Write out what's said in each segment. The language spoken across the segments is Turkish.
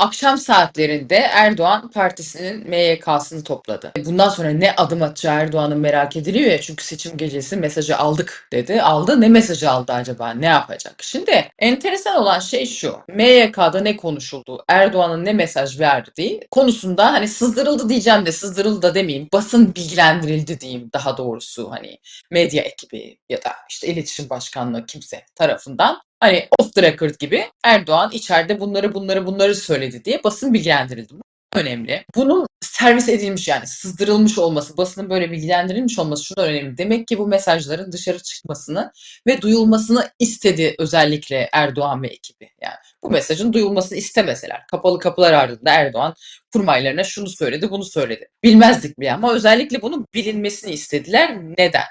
akşam saatlerinde Erdoğan partisinin MYK'sını topladı. Bundan sonra ne adım atacağı Erdoğan'ın merak ediliyor ya çünkü seçim gecesi mesajı aldık dedi. Aldı ne mesajı aldı acaba ne yapacak? Şimdi enteresan olan şey şu. MYK'da ne konuşuldu? Erdoğan'ın ne mesaj verdiği konusunda hani sızdırıldı diyeceğim de sızdırıldı da demeyeyim. Basın bilgilendirildi diyeyim daha doğrusu hani medya ekibi ya da işte iletişim başkanlığı kimse tarafından hani off the record gibi Erdoğan içeride bunları bunları bunları söyledi diye basın bilgilendirildi. Önemli. Bunun servis edilmiş yani sızdırılmış olması, basının böyle bilgilendirilmiş olması şundan önemli. Demek ki bu mesajların dışarı çıkmasını ve duyulmasını istedi özellikle Erdoğan ve ekibi. Yani bu mesajın duyulmasını istemeseler. Kapalı kapılar ardında Erdoğan kurmaylarına şunu söyledi, bunu söyledi. Bilmezdik bile ama özellikle bunun bilinmesini istediler. Neden?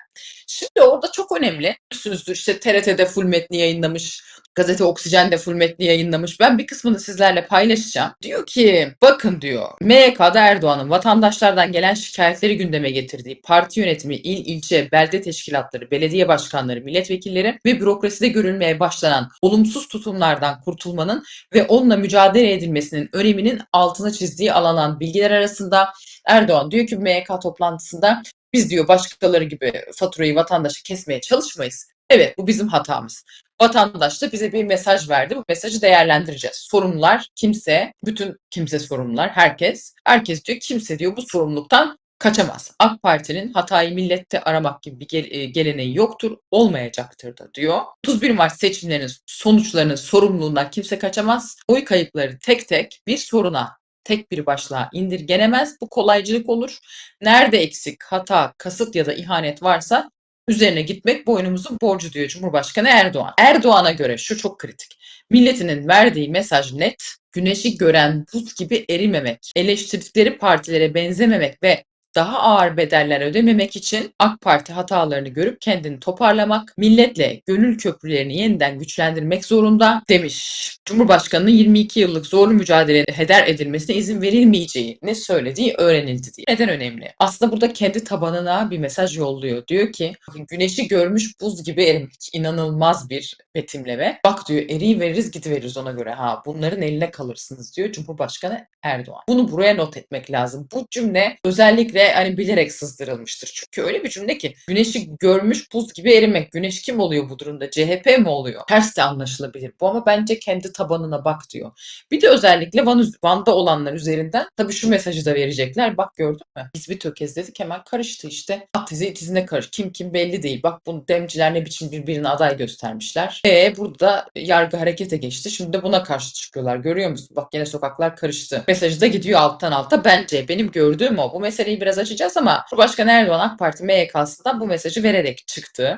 Şimdi orada çok önemli. Görürsünüzdür işte TRT'de full metni yayınlamış, gazete Oksijen'de full metni yayınlamış. Ben bir kısmını sizlerle paylaşacağım. Diyor ki bakın diyor MYK'da Erdoğan'ın vatandaşlardan gelen şikayetleri gündeme getirdiği parti yönetimi, il, ilçe, belde teşkilatları, belediye başkanları, milletvekilleri ve bürokraside görülmeye başlanan olumsuz tutumlardan kurtulmanın ve onunla mücadele edilmesinin öneminin altına çizdiği alınan bilgiler arasında Erdoğan diyor ki MYK toplantısında biz diyor başkaları gibi faturayı vatandaşa kesmeye çalışmayız. Evet bu bizim hatamız. Vatandaş da bize bir mesaj verdi. Bu mesajı değerlendireceğiz. Sorumlular kimse, bütün kimse sorumlular, herkes. Herkes diyor kimse diyor bu sorumluluktan kaçamaz. AK Parti'nin hatayı millette aramak gibi bir e, geleneği yoktur, olmayacaktır da diyor. 31 Mart seçimlerinin sonuçlarının sorumluluğundan kimse kaçamaz. Oy kayıpları tek tek bir soruna tek bir başlığa indirgenemez. Bu kolaycılık olur. Nerede eksik, hata, kasıt ya da ihanet varsa üzerine gitmek boynumuzun borcu diyor Cumhurbaşkanı Erdoğan. Erdoğan'a göre şu çok kritik. Milletinin verdiği mesaj net. Güneşi gören buz gibi erimemek, eleştirdikleri partilere benzememek ve daha ağır bedeller ödememek için AK Parti hatalarını görüp kendini toparlamak, milletle gönül köprülerini yeniden güçlendirmek zorunda demiş. Cumhurbaşkanının 22 yıllık zorlu mücadelenin heder edilmesine izin verilmeyeceği ne söylediği öğrenildi diye. Neden önemli? Aslında burada kendi tabanına bir mesaj yolluyor. Diyor ki güneşi görmüş buz gibi erimek. İnanılmaz bir betimleme. Bak diyor eriyi veririz gidiveririz ona göre. Ha bunların eline kalırsınız diyor Cumhurbaşkanı Erdoğan. Bunu buraya not etmek lazım. Bu cümle özellikle hani bilerek sızdırılmıştır. Çünkü öyle bir cümle ki güneşi görmüş buz gibi erimek. Güneş kim oluyor bu durumda? CHP mi oluyor? Ters de anlaşılabilir bu ama bence kendi tabanına bak diyor. Bir de özellikle Van, Van'da olanlar üzerinden tabii şu mesajı da verecekler. Bak gördün mü? Biz bir tökezledik hemen karıştı işte. At izi it izine karış. Kim kim belli değil. Bak bunu demciler ne biçim birbirine aday göstermişler. E burada yargı harekete geçti. Şimdi de buna karşı çıkıyorlar. Görüyor musun? Bak yine sokaklar karıştı. Mesajı da gidiyor alttan alta. Bence benim gördüğüm o. Bu meseleyi biraz açacağız ama Cumhurbaşkanı Erdoğan AK Parti MYK'sından bu mesajı vererek çıktı.